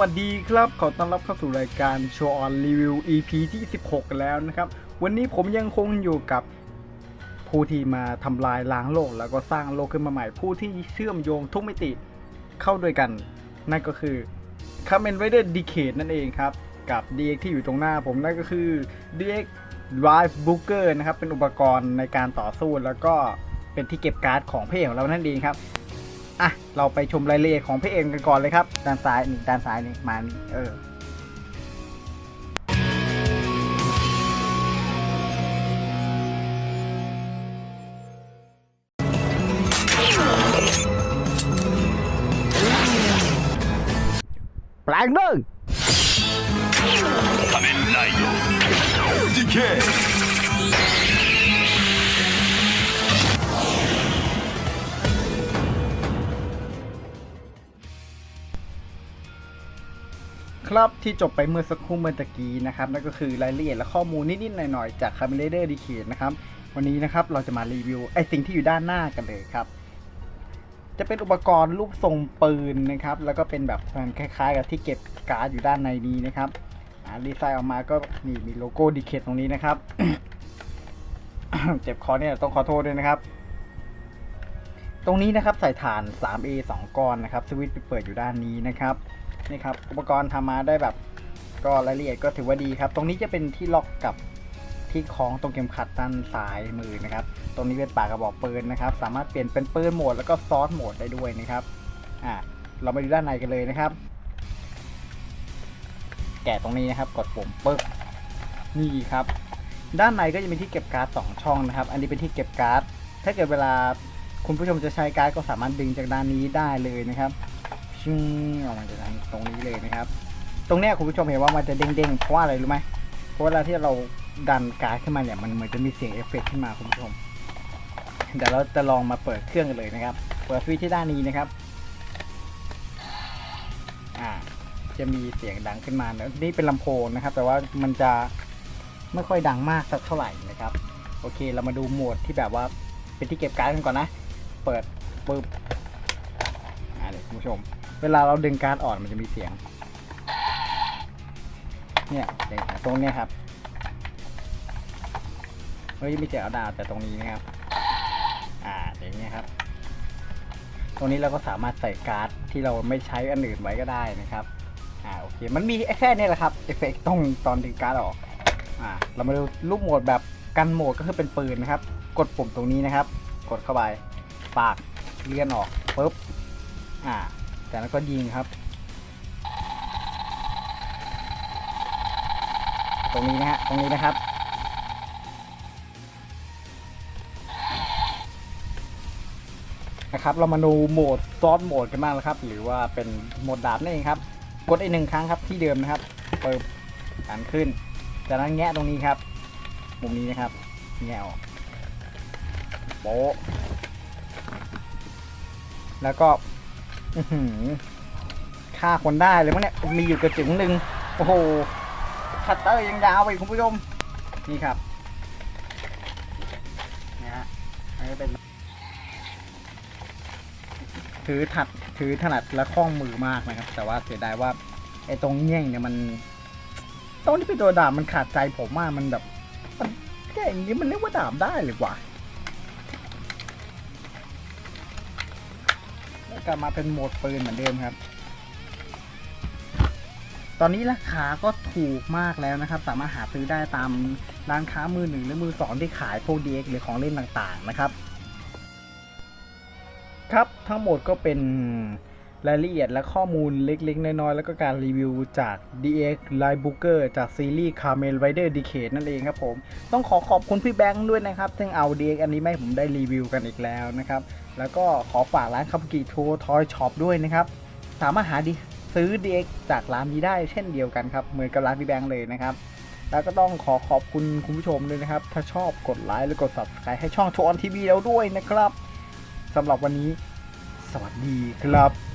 วัสดีครับ ขอต้อนรับเข้าสู่รายการโชว์ออนรีวิว EP ที่ 16 แล้วนะครับ วันนี้ผมยังคงอยู่กับผู้ที่มาทำลายล้างโลก แล้วก็สร้างโลกขึ้นมาใหม่ ผู้ที่เชื่อมโยงทุกมิติเข้าด้วยกัน นั่นก็คือ c a m e n Rider Decade นั่นเองครับ กับ DX ที่อยู่ตรงหน้าผมนั่นก็คือ DX Live Booker นะครับ เป็นอุปกรณ์ในการต่อสู้แล้วก็เป็นที่เก็บการ์ดของพระเอกของเรานั่นเองครับ อ่ะ เราไปชมรายละเอียดของพระเอกกันก่อนเลยครับ ด้านซ้ายนี่ด้านซ้ายนี่มานี่เออ แปลงหนึ่ง 仮面ライドデ ครับที่จบไปเมื่อสักครู่เมื่อตะกี้นะครับนั่นก็คือรายละเอียดและข้อมูลนิดๆหน่อยๆจาก c a m e Rider d e c a d นะครับวันนี้นะครับเราจะมารีวิวไอสิ่งที่อยู่ด้านหน้ากันเลยครับ จะเป็นอุปกรณ์รูปทรงปืนนะครับแล้วก็เป็นแบบมันคล้ายๆ กับที่เก็บการ์ดอยู่ด้านในนี้นะครับดีไซน์ออกมาก็นี่มีโลโก้ดีเคตรงนี้นะครับ เจ็บคอเนี่ยต้องขอโทษด้วยนะครับ ตรงนี้นะครับใส่ฐาน 3A 2 ก้อนนะครับสวิตช์เปิดอยู่ด้านนี้นะครับ นี่ครับอุปกรณ์ทำมาได้แบบก็รายละเอียดก็ถือว่าดีครับ ตรงนี้จะเป็นที่ล็อกกับที่คล้องตรงเข็มขัดด้านซ้ายมือนะครับ ตรงนี้เป็นปากกระบอกปืนนะครับ สามารถเปลี่ยนเป็นปืนโหมดแล้วก็ซอสโหมดได้ด้วยนะครับอ่าเรามาดูด้านในกันเลยนะครับ แกะตรงนี้นะครับ กดปุ่มปึ๊บนี่ครับ ด้านในก็จะมีที่เก็บการ์ดสองช่องนะครับ อันนี้เป็นที่เก็บการ์ด ถ้าเกิดเวลาคุณผู้ชมจะใช้การ์ดก็สามารถดึงจากด้านนี้ได้เลยนะครับ ชิงออกมาจากตรงนี้เลยนะครับ ตรงเนี้ยคุณผู้ชมเห็นว่ามันจะเด้งๆเพราะว่าอะไรรู้ไหมเพราะเวลาที่เราดันการ์ดขึ้นมาเนี่ยมันเหมือนจะมีเสียงเอฟเฟกต์ขึ้นมาคุณผู้ชมเดี๋ยวเราจะลองมาเปิดเครื่องกันเลยนะครับ เปิดสวิตช์ที่ด้านนี้นะครับ อ่า จะมีเสียงดังขึ้นมานะนี่เป็นลำโพงนะครับ แต่ว่ามันจะไม่ค่อยดังมากสักเท่าไหร่นะครับ โอเค เรามาดูโหมดที่แบบว่าเป็นที่เก็บการ์ดกันก่อนนะ เปิดปึ๊บอ่าเดี๋ยวคุณผู้ชม เวลาเราดึงการ์ดออกมันจะมีเสียง เนี่ยเสียงตรงเนี้ยครับเฮ้ยไม่เสียงเอาดาวแต่ตรงนี้นะครับ อ่าอย่างเงี้ยครับ ตรงนี้เราก็สามารถใส่การ์ดที่เราไม่ใช้อันอื่นไว้ก็ได้นะครับ อ่าโอเค มันมีแค่นี้แหละครับเอฟเฟกต์ตรงตอนดึงการ์ดออก อ่า เรามาดูรูปโหมดแบบกันโหมดก็คือเป็นปืนนะครับ กดปุ่มตรงนี้นะครับ กดเข้าไป ปากเลื่อนออกปุ๊บ อ่า จากนั้นก็ยิงครับ ตรงนี้นะฮะตรงนี้นะครับ นะครับ เรามาดูโหมดซ้อสโหมดกันบ้างแล้วครับ หรือว่าเป็นโหมดดาบนั่นเองครับ กดอีกหนึ่งครั้งครับที่เดิมนะครับเปิดหันขึ้น จากนั้นแงะตรงนี้ครับ มุมนี้นะครับ แงะออกโป๊ะแล้วก็ ฆ่าคนได้เลยมั้งเนี่ย มีอยู่กระจึงหนึ่งโอ้โหคัตเตอร์ยังยาวไปคุณผู้ชม นี่ครับนี่ฮะอันนี้เป็น ถือถัดถือถนัดและคล่องมือมากนะครับ แต่ว่าเสียดายว่าไอ้ตรงเงี้ยงเนี่ยมันตรงที่เป็นตัวดาบมันขาดใจผมมากมันแบบมันแค่อย่างนี้มันเรียกว่าดาบได้หรือวะ กลับมาเป็นโหมดปืนเหมือนเดิมครับ ตอนนี้ราคาก็ถูกมากแล้วนะครับ สามารถหาซื้อได้ตามร้านค้ามือหนึ่งหรือมือสองที่ขายพวก DX หรือของเล่นต่างๆนะครับ ครับทั้งหมดก็เป็นรายละเอียดและข้อมูลเล็ก ๆ น้อย ๆ แล้วก็การรีวิวจาก DX Live Booker จากซีรีส์ Kamen Rider Decade นั่นเองครับผม ต้องขอขอบคุณพี่แบงค์ด้วยนะครับ ซึ่งเอา DX อันนี้มาให้ผมได้รีวิวกันอีกแล้วนะครับ แล้วก็ขอฝากร้านคับกีโททอยช็อปด้วยนะครับ สามารถหาดีซื้อ DX จากร้านนี้ได้เช่นเดียวกันครับเหมือนกับร้านพี่แบงค์เลยนะครับ แล้วก็ต้องขอขอบคุณคุณผู้ชมด้วยนะครับ ถ้าชอบกดไลค์และกด subscribe ให้ช่องโชว์ออนทีวีแล้วด้วยนะครับสำหรับวันนี้ สวัสดีครับ